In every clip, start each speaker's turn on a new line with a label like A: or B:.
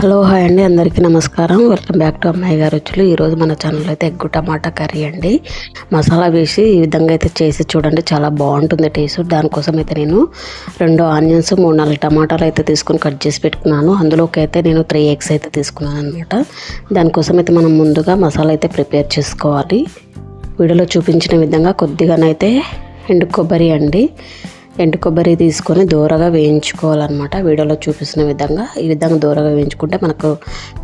A: Hello hi అండి. అందరికీ నమస్కారం. వెల్కమ్ బ్యాక్ టు అమ్మాయి గారు రుచులు. ఈరోజు మన ఛానల్లో అయితే ఎగ్గు టమాటా కర్రీ అండి. మసాలా వేసి ఈ విధంగా అయితే చేసి చూడండి. చాలా బాగుంటుంది టేస్ట్. దానికోసం అయితే నేను రెండు ఆనియన్స్ మూడు నాలుగు టమాటాలు అయితే తీసుకుని కట్ చేసి పెట్టుకున్నాను. అందులోకి అయితే నేను త్రీ ఎగ్స్ అయితే తీసుకున్నాను అనమాట దానికోసం అయితే మనం ముందుగా మసాలా అయితే ప్రిపేర్ చేసుకోవాలి. వీడియోలో చూపించిన విధంగా కొద్దిగానైతే ఎండు కొబ్బరి అండి. ఎండు కొబ్బరి తీసుకొని దూరగా వేయించుకోవాలన్నమాట. వీడియోలో చూపిస్తున్న విధంగా ఈ విధంగా దూరగా వేయించుకుంటే మనకు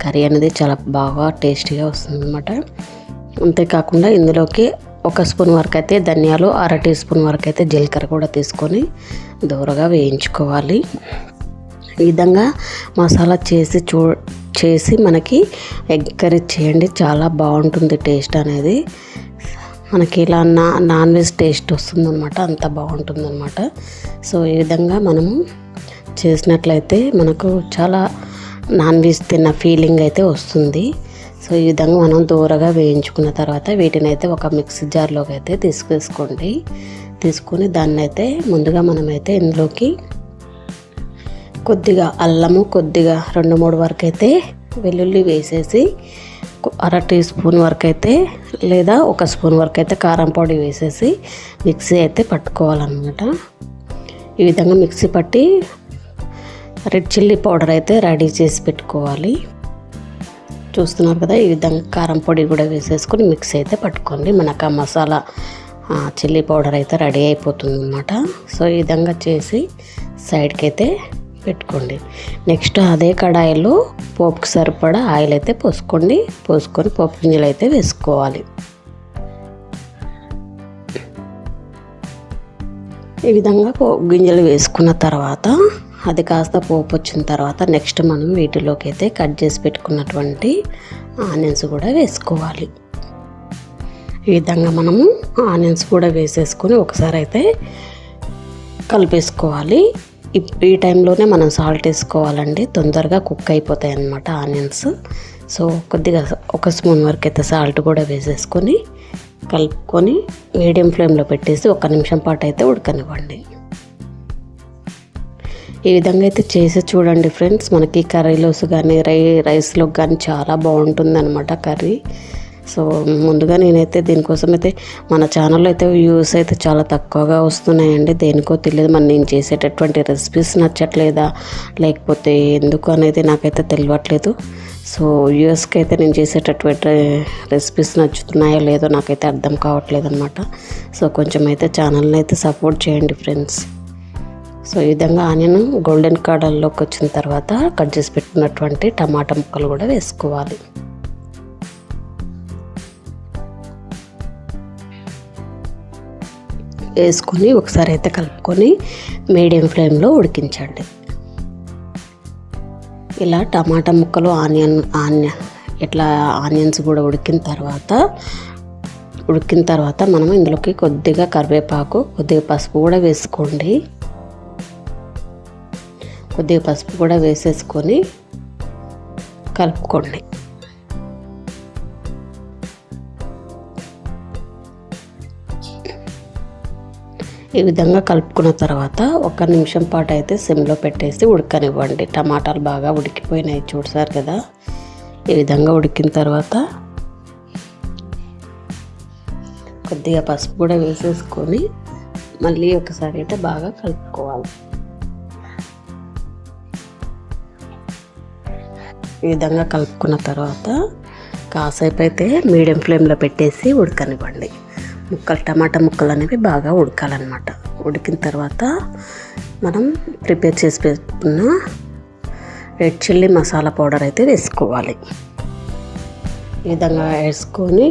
A: కర్రీ అనేది చాలా బాగా టేస్టీగా వస్తుందన్నమాట. అంతేకాకుండా ఇందులోకి ఒక స్పూన్ వరకు అయితే ధనియాలు అర టీ స్పూన్ వరకు అయితే జీలకర్ర కూడా తీసుకొని దూరగా వేయించుకోవాలి. ఈ విధంగా మసాలా చేసి చూ చేసి మనకి ఎగ్ కర్రీ చేయండి. చాలా బాగుంటుంది టేస్ట్ అనేది. మనకి ఇలా నా నాన్ వెజ్ టేస్ట్ వస్తుందన్నమాట అంత బాగుంటుందన్నమాట. సో ఈ విధంగా మనము చేసినట్లయితే మనకు చాలా నాన్ వెజ్ తిన్న ఫీలింగ్ అయితే వస్తుంది. సో ఈ విధంగా మనం దూరగా వేయించుకున్న తర్వాత వీటిని అయితే ఒక మిక్సీ జార్లోకి అయితే తీసుకేసుకోండి తీసుకొని దాన్ని అయితే ముందుగా మనమైతే ఇందులోకి కొద్దిగా అల్లము కొద్దిగా రెండు మూడు వరకు అయితే వెల్లుల్లి వేసేసి అర టీ స్పూన్ వరకు అయితే లేదా ఒక స్పూన్ వరకు అయితే కారం పొడి వేసేసి మిక్సీ అయితే పట్టుకోవాలన్నమాట. ఈ విధంగా మిక్సీ పట్టి రెడ్ చిల్లీ పౌడర్ అయితే రెడీ చేసి పెట్టుకోవాలి. చూస్తున్నారు కదా ఈ విధంగా కారం పొడి కూడా వేసేసుకొని మిక్సీ అయితే పట్టుకోండి. మనకు ఆ మసాలా చిల్లీ పౌడర్ అయితే రెడీ అయిపోతుంది అన్నమాట సో ఈ విధంగా చేసి సైడ్కి అయితే పెట్టుకోండి. నెక్స్ట్ అదే కడాయిలో పోపుకి సరిపడా ఆయిల్ అయితే పోసుకోండి. పోసుకొని పోపు గింజలు అయితే వేసుకోవాలి. ఈ విధంగా పోపు గింజలు వేసుకున్న తర్వాత అది కాస్త పోపు వచ్చిన తర్వాత నెక్స్ట్ మనం వీటిలోకి అయితే కట్ చేసి పెట్టుకున్నటువంటి ఆనియన్స్ కూడా వేసుకోవాలి. ఈ విధంగా మనము ఆనియన్స్ కూడా వేసేసుకొని ఒకసారి అయితే కలిపేసుకోవాలి. ఈ టైంలోనే మనం సాల్ట్ వేసుకోవాలండి. తొందరగా కుక్ అయిపోతాయి అన్నమాట ఆనియన్స్. సో కొద్దిగా ఒక స్పూన్ వరకు అయితే సాల్ట్ కూడా వేసేసుకొని కలుపుకొని మీడియం ఫ్లేమ్లో పెట్టేసి ఒక నిమిషం పాటు అయితే ఉడకనివ్వండి. ఈ విధంగా అయితే చేసి చూడండి ఫ్రెండ్స్. మనకి కర్రీలోస్ కానీ రై రైస్లో కానీ చాలా బాగుంటుంది అనమాట కర్రీ. సో ముందుగా నేనైతే దీనికోసం అయితే మన ఛానల్లో అయితే వ్యూస్ అయితే చాలా తక్కువగా వస్తున్నాయండి. దేనికో తెలియదు. మరి నేను చేసేటటువంటి రెసిపీస్ నచ్చట్లేదా? లేకపోతే ఎందుకు అనేది నాకైతే తెలియట్లేదు సో వ్యూస్కి అయితే నేను చేసేటటువంటి రెసిపీస్ నచ్చుతున్నాయో లేదో నాకైతే అర్థం కావట్లేదు అనమాట సో కొంచెం అయితే ఛానల్ని అయితే సపోర్ట్ చేయండి ఫ్రెండ్స్ సో ఈ విధంగా ఆనియన్ గోల్డెన్ కలర్లోకి వచ్చిన తర్వాత కట్ చేసి పెట్టుకున్నటువంటి టమాటా ముక్కలు కూడా వేసుకోవాలి. వేసుకొని ఒకసారి అయితే కలుపుకొని మీడియం ఫ్లేమ్లో ఉడికించండి. ఇలా టమాటా ముక్కలు ఆనియన్ ఆనియన్ ఇట్లా ఆనియన్స్ కూడా ఉడికిన తర్వాత ఉడికిన తర్వాత మనం ఇందులోకి కొద్దిగా కరివేపాకు కొద్దిగా పసుపు కూడా వేసుకోండి. కొద్దిగా పసుపు కూడా వేసేసుకొని కలుపుకోండి. ఈ విధంగా కలుపుకున్న తర్వాత ఒక నిమిషం పాటు అయితే సిమ్లో పెట్టేసి ఉడకనివ్వండి. టమాటాలు బాగా ఉడికిపోయినాయి చూడసారు కదా? ఈ విధంగా ఉడికిన తర్వాత కొద్దిగా పసుపు కూడా వేసేసుకొని మళ్ళీ ఒకసారి అయితే బాగా కలుపుకోవాలి. ఈ విధంగా కలుపుకున్న తర్వాత కాసేపు అయితే మీడియం ఫ్లేమ్లో పెట్టేసి ఉడకనివ్వండి. ముక్కలు టమాటా ముక్కలు అనేవి బాగా ఉడకాలన్నమాట. ఉడికిన తర్వాత మనం ప్రిపేర్ చేసి పెట్టుకున్న రెడ్ చిల్లీ మసాలా పౌడర్ అయితే వేసుకోవాలి. ఈ విధంగా వేసుకొని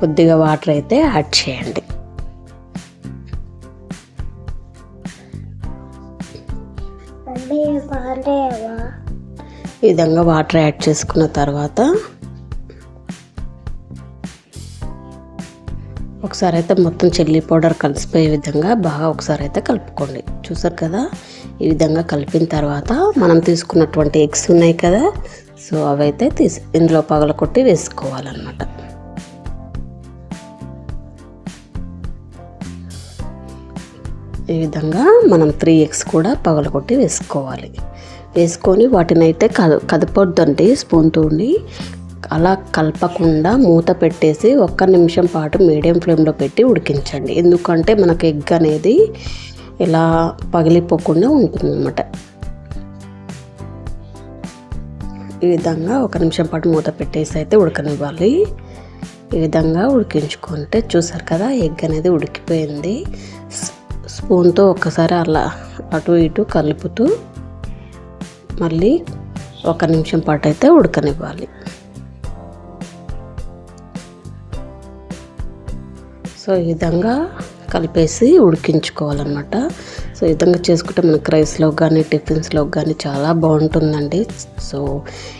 A: కొద్దిగా వాటర్ అయితే యాడ్ చేయండి. ఈ విధంగా వాటర్ యాడ్ చేసుకున్న తర్వాత ఒకసారి అయితే మొత్తం చిల్లీ పౌడర్ కలిసిపోయే విధంగా బాగా ఒకసారి అయితే కలుపుకోండి. చూసారు కదా? ఈ విధంగా కలిపిన తర్వాత మనం తీసుకున్నటువంటి ఎగ్స్ ఉన్నాయి కదా? సో అవైతే తీసి ఇందులో పగల కొట్టి వేసుకోవాలన్నమాట. ఈ విధంగా మనం త్రీ ఎగ్స్ కూడా పగలకొట్టి వేసుకోవాలి. వేసుకొని వాటిని అయితే కద కదపొద్దండి స్పూన్తో అలా కలపకుండా మూత పెట్టేసి ఒక్క నిమిషం పాటు మీడియం ఫ్లేమ్లో పెట్టి ఉడికించండి. ఎందుకంటే మనకు ఎగ్ అనేది ఇలా పగిలిపోకుండా ఉంటుందన్నమాట. ఈ విధంగా ఒక నిమిషం పాటు మూత పెట్టేసి అయితే ఉడకనివ్వాలి. ఈ విధంగా ఉడికించుకుంటే చూసారు కదా ఎగ్ అనేది ఉడికిపోయింది. స్పూన్తో ఒక్కసారి అలా అటు ఇటు కలుపుతూ మళ్ళీ ఒక నిమిషం పాటు అయితే ఉడకనివ్వాలి. సో ఈ విధంగా కలిపేసి ఉడికించుకోవాలన్నమాట. సో ఈ విధంగా చేసుకుంటే మన రైస్లో కానీ టిఫిన్స్లో కానీ చాలా బాగుంటుందండి. సో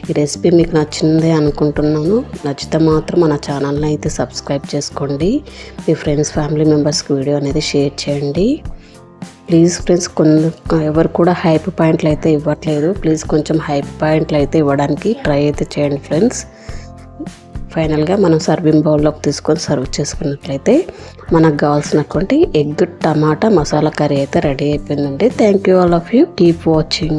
A: ఈ రెసిపీ మీకు నచ్చింది అనుకుంటున్నాను. నచ్చితే మాత్రం మన ఛానల్ని అయితే సబ్స్క్రైబ్ చేసుకోండి. మీ ఫ్రెండ్స్ ఫ్యామిలీ మెంబర్స్కి వీడియో అనేది షేర్ చేయండి. ప్లీజ్ ఫ్రెండ్స్ కొన్ని ఎవరు కూడా హైప్ పాయింట్లు అయితే ఇవ్వట్లేదు. ప్లీజ్ కొంచెం హైప్ పాయింట్లు అయితే ఇవ్వడానికి ట్రై అయితే చేయండి ఫ్రెండ్స్. ఫైనల్గా మనం సర్వింగ్ బౌల్లోకి తీసుకొని సర్వ్ చేసుకున్నట్లయితే మనకు కావాల్సినటువంటి ఎగ్ టమాటా మసాలా కర్రీ అయితే రెడీ అయిపోయిందండి. Thank you all of you keep watching